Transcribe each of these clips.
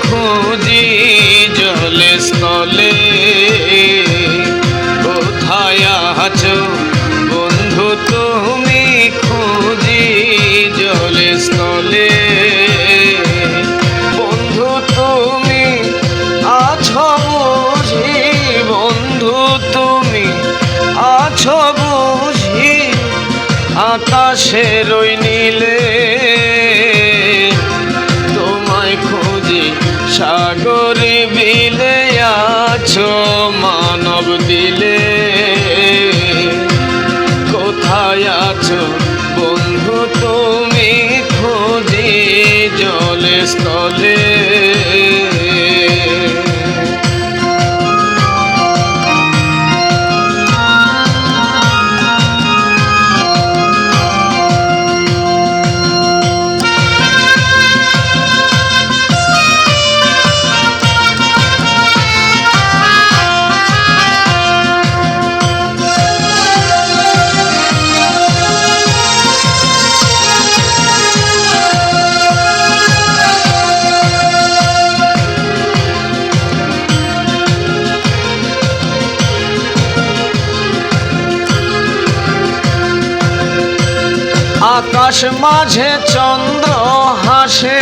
খুঁজি জলে স্থলে। কোথায় আছো? বন্ধু তুমি খুঁজি জলে স্থলে। বন্ধু তুমি আছো বুঝি, বন্ধু তুমি আছো বুঝি। আকাশের ওই নীলে আছো? বন্ধু তুমি খোঁজে জলে স্থলে আকাশ মাঝে চন্দ্র হাসে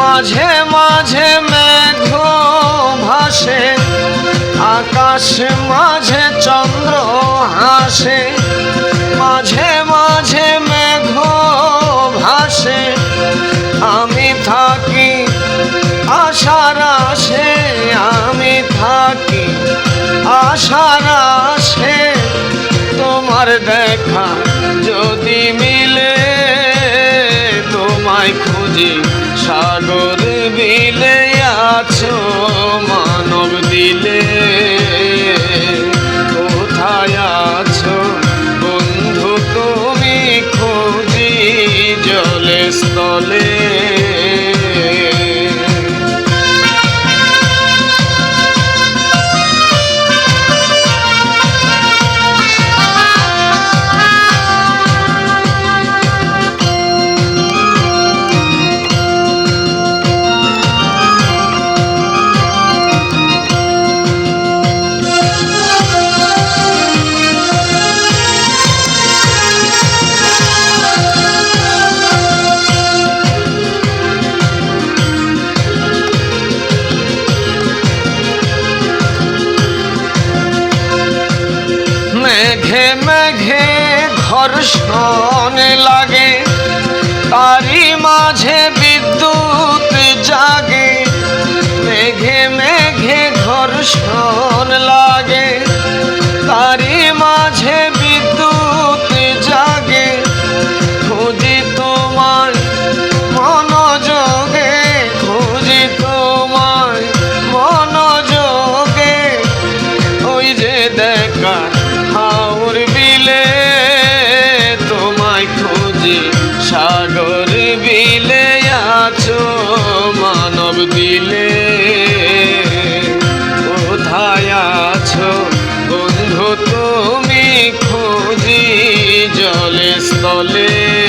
মাঝে মাঝে মেঘ ভাসে, আকাশ মাঝে চন্দ্র হাসে, মাঝে মাঝে মেঘ ভাসে, আমি থাকি আশার আসে আমি থাকি আশার আসে তোমার দেখা যদি মিলে, তোমায় খুঁজি সাগর বিলে আছো মানব দিলে। কোথায় আছো বন্ধু তুমি? খুঁজি জলে স্থলে। ঘর্ষণ লাগে তারি মাঝে বিদ্যুৎ জাগে। মেঘে মেঘে ঘর্ষণ লাগে জলে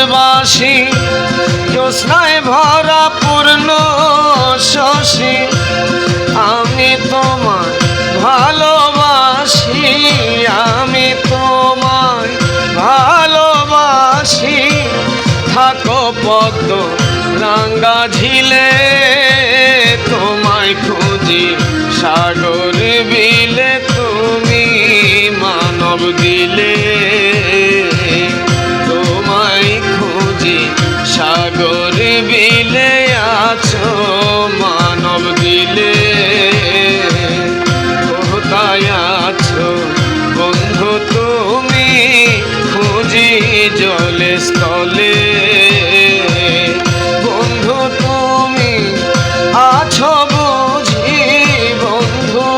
দূরবাসী জ্যোৎস্নায় ভরা পূর্ণ শশী, আমি তোমার ভালোবাসি, আমি তোমায় ভালোবাসি। থাকো পদ্ম রাঙ্গা ঝিলে, তোমায় খুঁজি সাগর বিলে, তুমি মানব দিলে। স্থলে স্থলে। বন্ধু তুমি আছো বুঝি। বন্ধু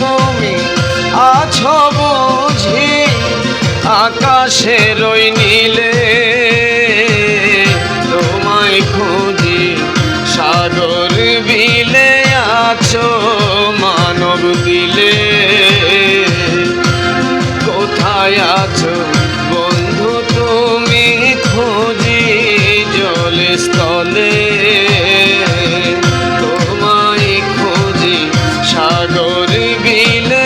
তুমি আছো বুঝি। আকাশে ওই নীলে இன்னொரு விலை